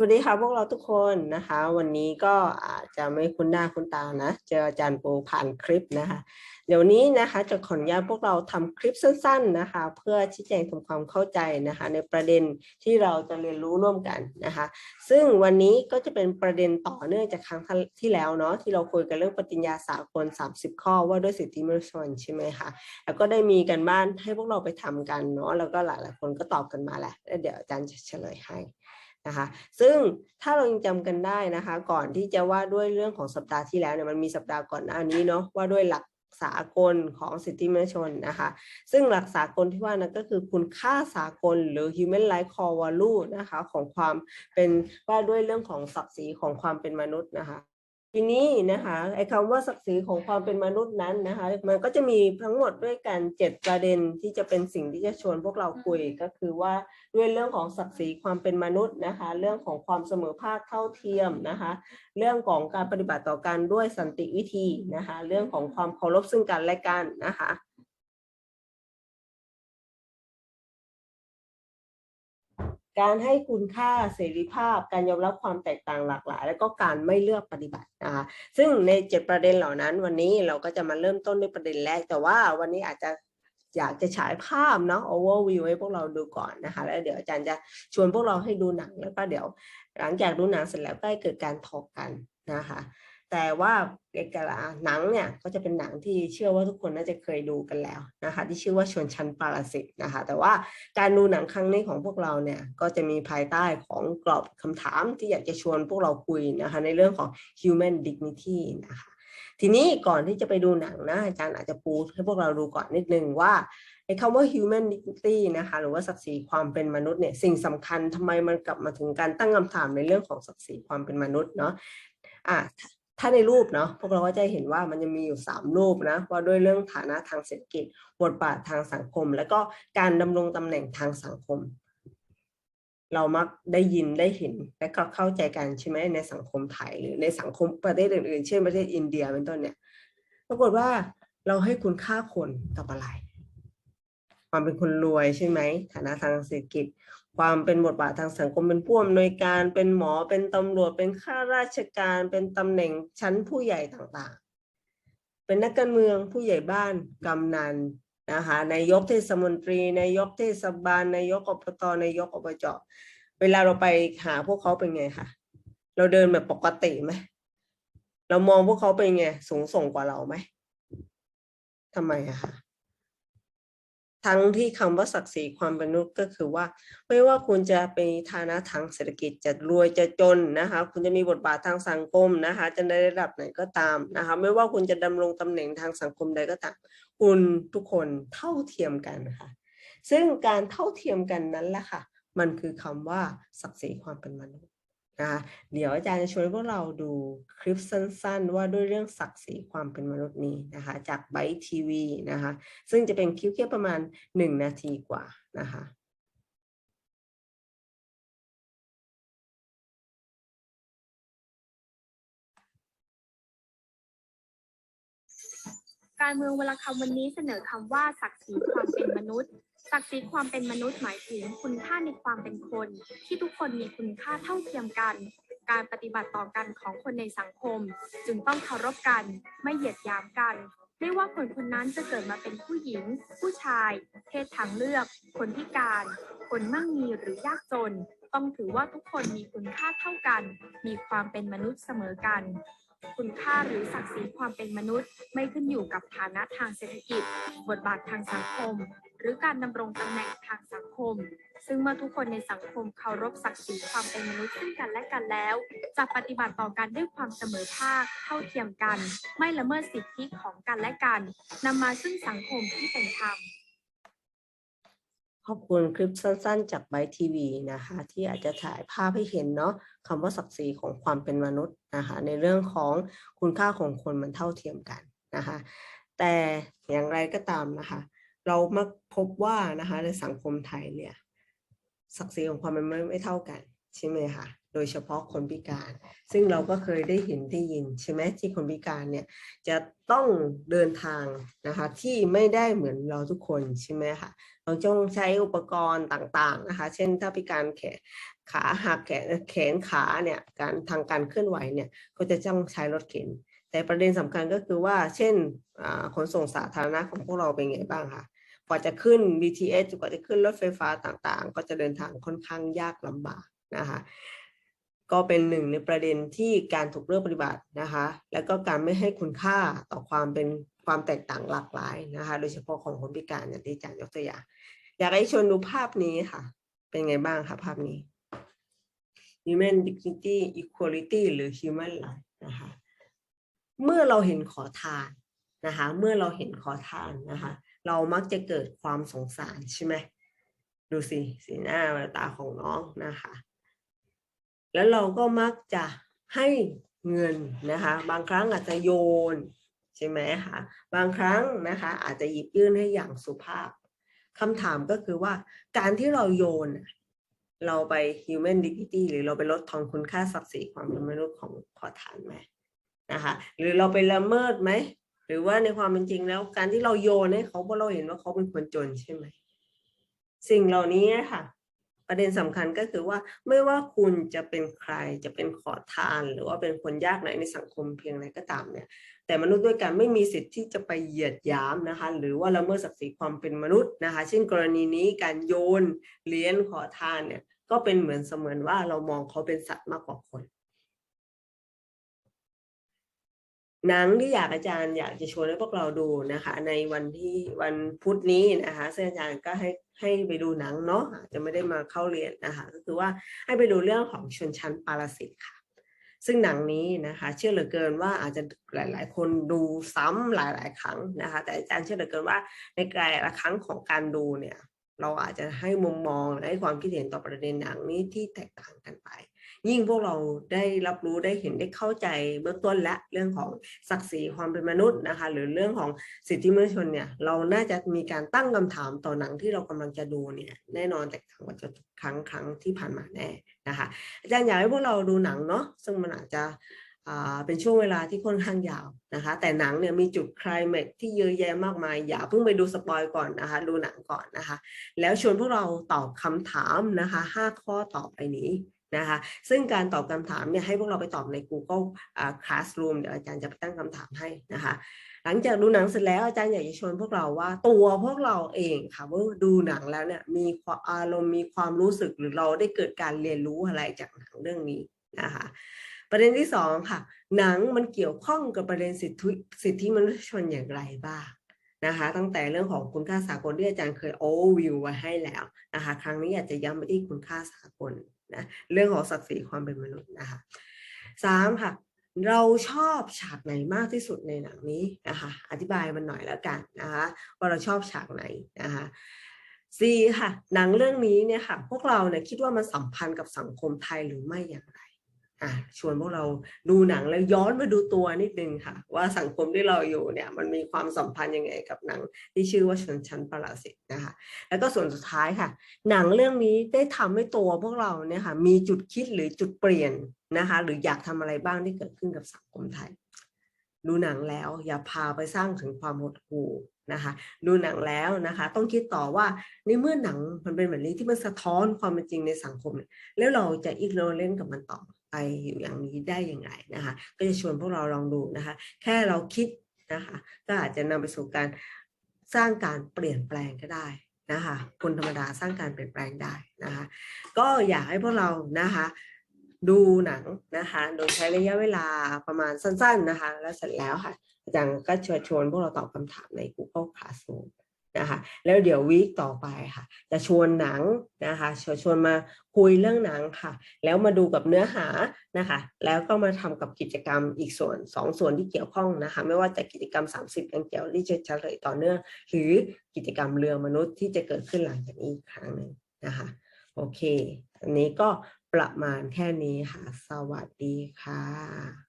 สวัสดีค่ะพวกเราทุกคนนะคะ วันนี้ก็อาจจะไม่คุ้นหน้าคุ้นตานะ เจออาจารย์ปูผ่านคลิปนะคะ เดี๋ยวนี้นะคะจะขออนุญาตพวกเราทำคลิปสั้น ๆนะคะ เพื่อชี้แจงทำความเข้าใจนะคะ ในประเด็นที่เราจะเรียนรู้ร่วมกันนะคะ ซึ่งวันนี้ก็จะเป็นประเด็นต่อเนื่องจากครั้งที่แล้วเนาะที่เราคุยกันเรื่องปฏิญญาสากล 30 ข้อว่าด้วยสิทธิมนุษยชนใช่ไหมคะแล้วก็ได้มีกันบ้านให้พวกเราไปทำกันเนาะแล้วก็หลายๆคนก็ตอบกันมาแหละแล้วเดี๋ยวอาจารย์จะเฉลยให้ นะคะ ซึ่งถ้าเรายังจำกันได้นะคะ ก่อนที่จะว่าด้วยเรื่องของสัปดาห์ที่แล้วเนี่ยมันมีสัปดาห์ก่อนหน้านี้เนาะว่าด้วยหลักสากลของสิทธิมนุษยชนนะคะ ซึ่งหลักสากลที่ว่านั้นก็คือคุณค่าสากลหรือ human rights core value นะคะ ของความเป็นว่าด้วยเรื่องของศักดิ์ศรีของความเป็นมนุษย์นะคะ ทีนี้นะคะไอ้คำว่าศักดิ์ศรีของความเป็นมนุษย์นั้นนะคะ มันก็จะมีทั้งหมดด้วยกันเจ็ดประเด็นที่จะเป็นสิ่งที่จะชวนพวกเราคุยก็คือว่าด้วยเรื่องของศักดิ์ศรีความเป็นมนุษย์นะคะ เรื่องของความเสมอภาคเท่าเทียมนะคะ เรื่องของการปฏิบัติต่อกันด้วยสันติวิธีนะคะ เรื่องของความเคารพซึ่งกันและกันนะคะ การให้คุณค่าเสรีภาพ การยอมรับความแตกต่างหลากหลาย แล้วก็การไม่เลือกปฏิบัตินะคะซึ่งในเจ็ดประเด็นเหล่านั้น วันนี้เราก็จะมาเริ่มต้นด้วยประเด็นแรก แต่ว่าวันนี้อาจจะอยากจะฉายภาพเนาะ overview ให้พวกเราดูก่อนนะคะ แล้วเดี๋ยวอาจารย์จะชวนพวกเราให้ดูหนังแล้วก็เดี๋ยว หลังจากดูหนังเสร็จแล้วก็ให้เกิดการถกกันนะคะ แต่ว่าเอกลาหนังเนี่ยก็จะเป็นหนังที่เชื่อว่าทุกคนน่าจะเคยดูกันแล้วนะคะที่ชื่อว่าชนชั้นปรสิตนะคะแต่ว่าการดูหนังครั้งนี้ของพวกเราเนี่ยก็จะมีภายใต้ของกรอบคำถามที่อยากจะชวนพวกเราคุยนะคะในเรื่องของ human dignity นะคะทีนี้ก่อนที่จะไปดูหนังนะอาจารย์อาจจะปูให้พวกเราดูก่อนนิดนึงว่าไอ้คำว่า human dignity นะคะหรือว่าศักดิ์ศรีความเป็นมนุษย์เนี่ยสิ่งสำคัญทำไมมันกลับมาถึงการตั้งคำถามในเรื่องของศักดิ์ศรีความเป็นมนุษย์เนาะอะ ถ้าในรูปเนาะพวกเราก็จะเห็นว่ามันจะมีอยู่ 3 รูปนะว่าด้วยเรื่องฐานะทางเศรษฐกิจ บทบาททางสังคม แล้วก็การดำรงตำแหน่งทางสังคม เรามักได้ยินได้เห็นและก็เข้าใจกันใช่ไหมในสังคมไทยหรือในสังคมประเทศอื่นๆ เช่นประเทศอินเดียเป็นต้นเนี่ยปรากฏว่าเราให้คุณค่าคนกับอะไร ความเป็นคนรวยใช่ไหมฐานะทางเศรษฐกิจ ความเป็นบทบาททางสังคมเป็นผู้อำนวยการเป็นหมอเป็นตำรวจเป็นข้าราชการ เป็นตำแหน่งชั้นผู้ใหญ่ต่างๆ เป็นนักการเมืองผู้ใหญ่บ้านกำนันนะคะนายกเทศมนตรีนายกเทศบาลนายกอบตนายกอบจเวลาเราไปหาพวกเขาเป็นไงคะเราเดินแบบปกติไหมเรามองพวกเขาเป็นไงสูงส่งกว่าเราไหมทำไมอะคะ ทั้งที่คำว่าศักดิ์ศรีความเป็นมนุษย์ก็คือว่า ไม่ว่าคุณจะเป็นฐานะทางเศรษฐกิจจะรวยจะจนนะคะ คุณจะมีบทบาททางสังคมนะคะ จะในระดับไหนก็ตามนะคะ ไม่ว่าคุณจะดำรงตำแหน่งทางสังคมใดก็ตามคุณทุกคนเท่าเทียมกันนะคะซึ่งการเท่าเทียมกันนั้นแหละค่ะ มันคือคำว่าศักดิ์ศรีความเป็นมนุษย์ นะคะเดี๋ยวอาจารย์จะชวนพวกเราดูคลิปสั้นๆ ว่าด้วยเรื่องศักดิ์ศรีความเป็นมนุษย์นี้นะคะ จากไบทีวีนะคะ ซึ่งจะเป็นคลิปแค่ประมาณหนึ่งนาทีกว่านะคะการเมืองวลคำวันนี้เสนอคำว่าศักดิ์ศรีความเป็นมนุษย์ ศักดิ์ศรีความเป็นมนุษย์หมายถึงคุณค่าในความเป็นคน ที่ทุกคนมีคุณค่าเท่าเทียมกัน การปฏิบัติต่อกันของคนในสังคม จึงต้องเคารพกัน ไม่เหยียดหยามกัน ไม่ว่าคนคนนั้นจะเกิดมาเป็นผู้หญิง ผู้ชาย เพศทางเลือก คนพิการ คนมั่งมีหรือยากจน ต้องถือว่าทุกคนมีคุณค่าเท่ากัน มีความเป็นมนุษย์เสมอกัน คุณค่าหรือศักดิ์ศรีความเป็นมนุษย์ ไม่ขึ้นอยู่กับฐานะทางเศรษฐกิจ บทบาททางสังคม หรือการดำรงตำแหน่งทางสังคม ซึ่งเมื่อทุกคนในสังคมเคารพศักดิ์ศรีความเป็นมนุษย์ซึ่งกันและกันแล้ว จะปฏิบัติต่อกันด้วยความเสมอภาคเท่าเทียมกัน ไม่ละเมิดสิทธิของกันและกันนำมาซึ่งสังคมที่เป็นธรรม ขอบคุณคลิปสั้น ๆ จากไบทีวีนะคะ ที่อาจจะถ่ายภาพให้เห็นเนาะคำว่าศักดิ์ศรีของความเป็นมนุษย์นะคะ ในเรื่องของคุณค่าของคนมันเท่าเทียมกันนะคะ แต่อย่างไรก็ตามนะคะ เรามักพบว่านะคะในสังคมไทยเนี่ยศักดิ์ศรีของความเป็นมนุษย์ไม่เท่ากันใช่ไหมคะ ดยเฉพาะคนพิการ ซึ่งเราก็เคยได้เห็นได้ยินใช่ไหมที่คนพิการเนี่ยจะต้องเดินทางนะคะที่ไม่ได้เหมือนเราทุกคนใช่ไหมคะเราต้องใช้อุปกรณ์ต่างๆนะคะ เช่นถ้าพิการแขนขาหักแขนแขนขาเนี่ยการทางการเคลื่อนไหวเนี่ยก็จะต้องใช้รถเข็น แต่ประเด็นสำคัญก็คือว่า เช่นขนส่งสาธารณะของพวกเราเป็นไงบ้างคะกว่าจะขึ้น BTS กว่าจะขึ้นรถไฟฟ้าต่างๆ ก็จะเดินทางค่อนข้างยากลำบากนะคะ ก็เป็นหนึ่งในประเด็นที่การถูกเลือกปฏิบัตินะคะ แล้วก็การไม่ให้คุณค่าต่อความเป็นความแตกต่างหลากหลายนะคะ โดยเฉพาะของคนพิการอย่างที่อาจารย์ยกตัวอย่าง อยากให้ชวนดูภาพนี้ค่ะ เป็นไงบ้างคะภาพนี้ human dignity equality หรือ human right นะคะ เมื่อเราเห็นขอทานนะคะ เมื่อเราเห็นขอทานนะคะ เรามักจะเกิดความสงสารใช่ไหม ดูสิ สีหน้าตาของน้องนะคะ แล้วเราก็มักจะให้เงินนะคะ บางครั้งอาจจะโยนใช่ไหมคะบางครั้งนะคะอาจจะหยิบยื่นให้อย่างสุภาพคำถามก็คือว่าการที่เราโยน เราไป human dignity หรือเราไปลดทอนคุณค่าศักดิ์ศรีความเป็นมนุษย์ของขอทานไหมนะคะหรือเราไปละเมิดไหมหรือว่าในความเป็นจริงแล้วการที่เราโยนให้เขาเพราะเราเห็นว่าเขาเป็นคนจนใช่ไหมสิ่งเหล่านี้ค่ะ ประเด็นสำคัญก็คือว่าไม่ว่าคุณจะเป็นใครจะเป็นขอทานหรือว่าเป็นคนยากไหนในสังคมเพียงใดก็ตามเนี่ย แต่มนุษย์ด้วยกันไม่มีสิทธิ์ที่จะไปเหยียดหยามนะคะ หรือว่าละเมิดศักดิ์ศรีความเป็นมนุษย์นะคะเช่นกรณีนี้การโยนเหรียญขอทานเนี่ยก็เป็นเหมือนเสมือนว่าเรามองเขาเป็นสัตว์มากกว่าคน หนังที่อยากอาจารย์อยากจะชวนให้พวกเราดูนะคะ ในวันที่วันพุธนี้นะคะซึ่งอาจารย์ก็ให้ให้ไปดูหนังเนาะจะไม่ได้มาเข้าเรียนนะคะ ก็คือว่าให้ไปดูเรื่องของชนชั้นปารสิตค่ะ ซึ่งหนังนี้นะคะ เชื่อเหลือเกินว่าอาจจะหลาย ๆ คนดูซ้ำหลาย ๆ ครั้งนะคะ แต่อาจารย์เชื่อเหลือเกินว่าในแต่ละครั้งของการดูเนี่ย เราอาจจะให้มุมมองและให้ความคิดเห็นต่อประเด็นหนังนี้ที่แตกต่างกันไป ยิ่งพวกเราได้รับรู้ได้เห็นได้เข้าใจเบื้องต้นและเรื่องของศักดิ์ศรีความเป็นมนุษย์นะคะ หรือเรื่องของสิทธิมนุษยชนเนี่ย เราน่าจะมีการตั้งคำถามต่อหนังที่เรากำลังจะดูเนี่ยแน่นอนแตกต่างกว่าจะครั้งครั้งที่ผ่านมาแน่นะคะอาจารย์อยากให้พวกเราดูหนังเนาะซึ่งมันอาจจะเป็นช่วงเวลาที่ค่อนข้างยาวนะคะ แต่หนังเนี่ยมีจุดคลายแม็กที่เยอะแยะมากมาย อย่าเพิ่งไปดูสปอยก่อนนะคะ ดูหนังก่อนนะคะ แล้วชวนพวกเราตอบคำถามนะคะห้าข้อต่อไปนี้ นะคะ ซึ่งการตอบคำถามเนี่ยให้พวกเราไปตอบใน Google อ่า Classroom เดี๋ยวอาจารย์จะไปตั้งคำถามให้นะคะ หลังจากดูหนังเสร็จแล้วอาจารย์อยากจะชวนพวกเราว่าตัวพวกเราเองค่ะว่าดูหนังแล้วเนี่ยมีความอารมณ์มีความรู้สึกหรือเราได้เกิดการเรียนรู้อะไรจากหนังเรื่องนี้นะคะประเด็นที่สองค่ะ หนังมันเกี่ยวข้องกับประเด็นสิทธิสิทธิมนุษยชนอย่างไรบ้างนะคะ ตั้งแต่เรื่องของคุณค่าสากลที่อาจารย์เคยโอวิวไว้ให้แล้วนะคะ ครั้งนี้อยากจะย้ำไปที่คุณค่าสากล นะเรื่องของศักดิ์ศรีความเป็นมนุษย์นะคะสามค่ะเราชอบฉากไหนมากที่สุดในหนังนี้นะคะอธิบายมันหน่อยแล้วกันนะคะว่าเราชอบฉากไหนนะคะสี่ค่ะหนังเรื่องนี้เนี่ยค่ะพวกเราเนี่ยคิดว่ามันสัมพันธ์กับสังคมไทยหรือไม่อย่างไร อะชวนพวกเราดูหนังแล้วย้อนมาดูตัวนิดนึงค่ะ ว่าสังคมที่เราอยู่เนี่ยมันมีความสัมพันธ์ยังไงกับหนังที่ชื่อว่าชนชั้นปรสิตนะคะ แล้วก็ส่วนสุดท้ายค่ะ หนังเรื่องนี้ได้ทำให้ตัวพวกเราเนี่ยค่ะมีจุดคิดหรือจุดเปลี่ยนนะคะ หรืออยากทำอะไรบ้างที่เกิดขึ้นกับสังคมไทย ดูหนังแล้วอย่าพาไปสร้างถึงความหดหู่นะคะดูหนังแล้วนะคะ ต้องคิดต่อว่าในเมื่อหนังมันเป็นแบบนี้ที่มันสะท้อนความเป็นจริงในสังคม แล้วเราจะอีกโรเล่นกับมันต่อ ไปอยู่อย่างนี้ได้อย่างไรนะคะ ก็จะชวนพวกเราลองดูนะคะ แค่เราคิดนะคะ ก็อาจจะนำไปสู่การสร้างการเปลี่ยนแปลงก็ได้นะคะ คนธรรมดาสร้างการเปลี่ยนแปลงได้นะคะ ก็อยากให้พวกเรานะคะดูหนังนะคะ โดยใช้ระยะเวลาประมาณสั้น ๆนะคะ แล้วเสร็จแล้วค่ะอาจารย์ก็ชิญชวนพวกเราตอบคำถามใน Google Classroom นะคะแล้วเดี๋ยววีคต่อไปค่ะ จะชวนหนังนะคะชวนชวนมาคุยเรื่องหนังค่ะ แล้วมาดูกับเนื้อหานะคะ แล้วก็มาทำกับกิจกรรมอีกส่วนสองส่วนที่เกี่ยวข้องนะคะ ไม่ว่าจะกิจกรรม 30ยังเกี่ยวที่จะเฉลยต่อเนื่อง หรือกิจกรรมเรือมนุษย์ที่จะเกิดขึ้นหลังจากนี้อีกครั้งหนึ่งนะคะ โอเค อันนี้ก็ประมาณแค่นี้ค่ะ สวัสดีค่ะ